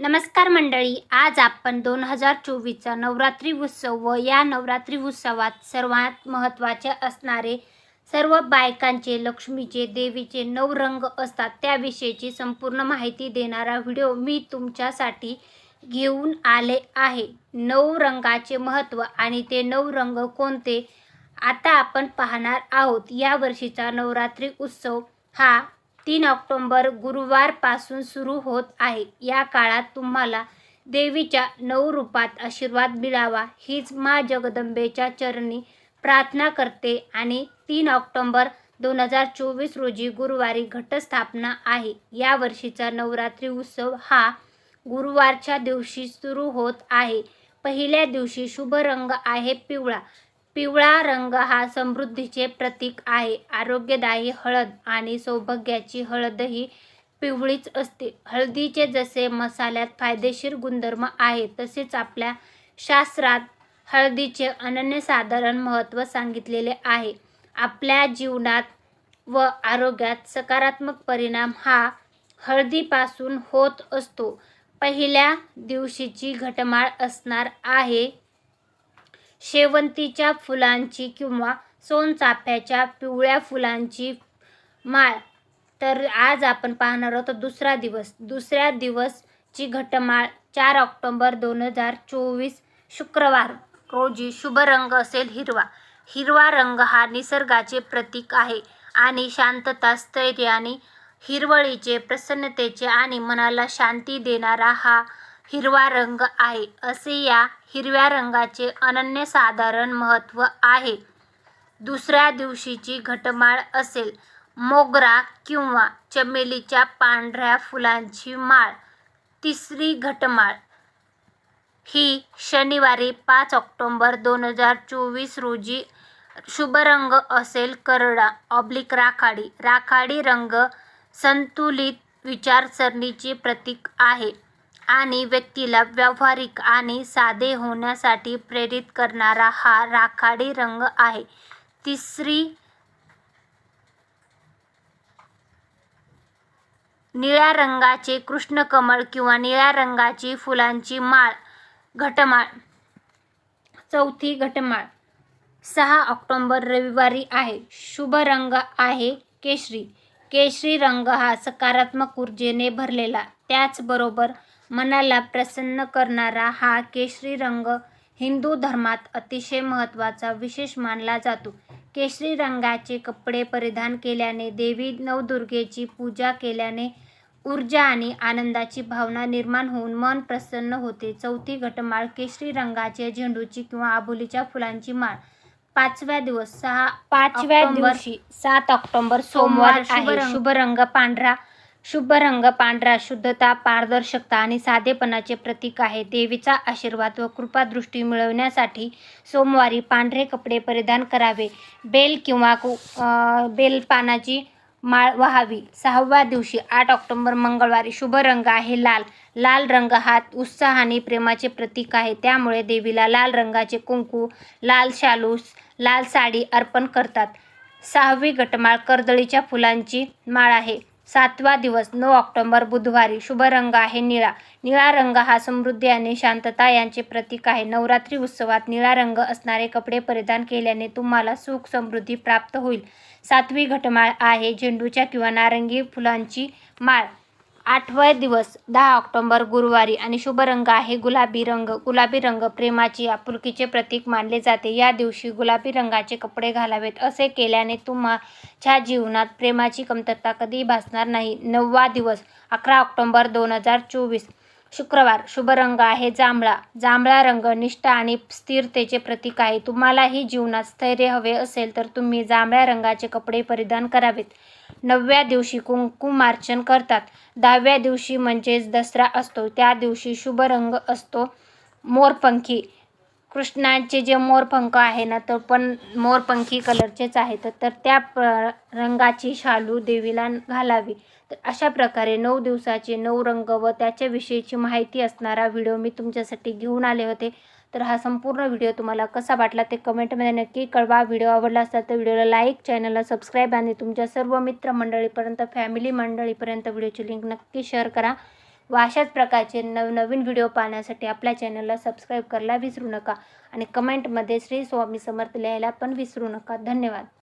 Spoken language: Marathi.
नमस्कार मंडळी आज आपण दोन हजार चोवीसचा नवरात्री उत्सव व या नवरात्री उत्सवात सर्वात महत्त्वाचे असणारे सर्व बायकांचे लक्ष्मीचे देवीचे नऊ रंग असतात त्याविषयीची संपूर्ण माहिती देणारा व्हिडिओ मी तुमच्यासाठी घेऊन आले आहे. नऊ रंगाचे महत्त्व आणि ते नऊ रंग कोणते? आता आपण पाहणार आहोत या वर्षीचा नवरात्री उत्सव हा तीन ऑक्टोंबर गुरुवारपासून सुरू होत आहे. या काळात तुम्हाला देवीच्या नऊ रूपात आशीर्वाद मिळावा. हीच मा जगदंबेच्या चरणी प्रार्थना करते आणि तीन ऑक्टोंबर दोन हजार चोवीस रोजी गुरुवारी घटस्थापना आहे. या वर्षीचा नवरात्री उत्सव हा गुरुवारच्या दिवशी सुरू होत आहे. पहिल्या दिवशी शुभ रंग आहे पिवळा. पिवळा रंग हा समृद्धीचे प्रतीक आहे. आरोग्यदायी हळद आणि सौभाग्याची हळदही पिवळीच असते. हळदीचे जसे मसाल्यात फायदेशीर गुणधर्म आहे तसेच आपल्या शास्त्रात हळदीचे अनन्यसाधारण महत्त्व सांगितलेले आहे. आपल्या जीवनात व आरोग्यात सकारात्मक परिणाम हा हळदीपासून होत असतो. पहिल्या दिवशीची घटमाळ असणार आहे. शेवंतीच्या फुलांची किंवा सोनचाफ्याच्या पिवळ्या फुलांची माळ. तर आज आपण पाहणार आहोत दुसरा दिवस. दुसऱ्या दिवसची घटमाळ चार ऑक्टोंबर दोन हजार चोवीस शुक्रवार. रोजी शुभ रंग असेल हिरवा. हिरवा रंग हा निसर्गाचे प्रतीक आहे आणि शांतता स्थैर्य आणि हिरवळीचे प्रसन्नतेचे आणि मनाला शांती देणारा हा हिरवा रंग आहे असे या हिरव्या रंगाचे अनन्यसाधारण महत्त्व आहे. दुसऱ्या दिवशीची घटमाळ असेल मोगरा किंवा चमेलीच्या पांढऱ्या फुलांची माळ. तिसरी घटमाळ ही शनिवारी पाच ऑक्टोंबर दोन हजार चोवीस रोजी शुभ रंग असेल करडा ऑब्लिक राखाडी. राखाडी रंग संतुलित विचारसरणीचे प्रतीक आहे. आणि व्यक्तीला व्यावहारिक आणि साधे होण्यासाठी प्रेरित करणारा हा राखाडी रंग आहे. तिसरी निळ्या रंगाचे कृष्णकमळ किंवा निळ्या रंगाची फुलांची माळ घटमाळ. चौथी घटमाळ. सहा ऑक्टोंबर रविवारी आहे. शुभ रंग आहे केशरी. केशरी रंग हा सकारात्मक ऊर्जेने भरलेला. त्याचबरोबर मनाला प्रसन्न करणारा हा केशरी रंग हिंदू धर्मात अतिशय महत्त्वाचा विशेष मानला जातो. केशरी रंगाचे कपडे परिधान केल्याने देवी नवदुर्गेची पूजा केल्याने ऊर्जा आणि आनंदाची भावना निर्माण होऊन मन प्रसन्न होते. चौथी घटमाळ केशरी रंगाचे झेंडूची किंवा आबोलीच्या फुलांची माळ. पाचव्या दिवस सहा पाचव्या दिवशी सात ऑक्टोबर सोमवार शुभ रंग पांढरा. शुभ रंग पांढरा शुद्धता पारदर्शकता आणि साधेपणाचे प्रतीक आहे. देवीचा आशीर्वाद व कृपादृष्टी मिळवण्यासाठी सोमवारी पांढरे कपडे परिधान करावे. बेल किंवा कु बेलपानाची माळ व्हावी. सहाव्या दिवशी आठ ऑक्टोंबर मंगळवारी शुभ रंग आहे लाल. लाल रंग हा उत्साह आणि प्रेमाचे प्रतीक आहे. त्यामुळे देवीला लाल रंगाचे कुंकू लाल शालूस लाल साडी अर्पण करतात. सहावी घटमाळ कर्दळीच्या फुलांची माळ आहे. सातवा दिवस नऊ ऑक्टोंबर बुधवारी. शुभ रंग आहे निळा. निळा रंग हा समृद्धी आणि शांतता यांचे प्रतीक आहे. नवरात्री उत्सवात निळा रंग असणारे कपडे परिधान केल्याने तुम्हाला सुख समृद्धी प्राप्त होईल. सातवी घटमाळ आहे. झेंडूच्या किंवा नारंगी फुलांची माळ. आठवा दिवस दहा ऑक्टोंबर गुरुवारी आणि शुभ रंग आहे. गुलाबी रंग गुलाबी रंग प्रेमाची आपुलकीचे प्रतीक मानले जाते. या दिवशी गुलाबी रंगाचे कपडे घालावेत असे केल्याने तुमच्या जीवनात प्रेमाची कमतरता कधीही भासणार नाही. नववा दिवस अकरा ऑक्टोंबर दोन हजार चोवीस. शुक्रवार. शुभ रंग आहे जांभळा. जांभळा रंग निष्ठा आणि स्थिरतेचे प्रतीक आहे. तुम्हालाही जीवनात स्थैर्य हवे असेल तर तुम्ही जांभळ्या रंगाचे कपडे परिधान करावेत. नवव्या दिवशी कुंकुमार्चन करतात. दहाव्या दिवशी म्हणजेच दसरा असतो. त्या दिवशी शुभ रंग असतो. मोरपंखी कृष्णाचे जे मोरपंख आहे ना तर पण मोरपंखी कलरचेच आहेत तर त्या प रंगाची शालू देवीला घालावी. तर अशा प्रकारे नऊ दिवसाचे नऊ रंग व त्याच्याविषयीची माहिती असणारा व्हिडिओ मी तुमच्यासाठी घेऊन आले होते. तर हा संपूर्ण व्हिडिओ तुम्हाला कसा वाटला ते कमेंटमध्ये नक्की कळवा. व्हिडिओ आवडला असता तर व्हिडिओला लाईक चॅनलला सबस्क्राईब आणि तुमच्या सर्व मित्रमंडळीपर्यंत फॅमिली मंडळीपर्यंत व्हिडिओची लिंक नक्की शेअर करा. व अशाच प्रकारचे नवनवीन व्हिडिओ पाहण्यासाठी आपल्या चॅनलला सबस्क्राईब करायला विसरू नका आणि कमेंटमध्ये श्री स्वामी समर्थ लिहायला पण विसरू नका. धन्यवाद.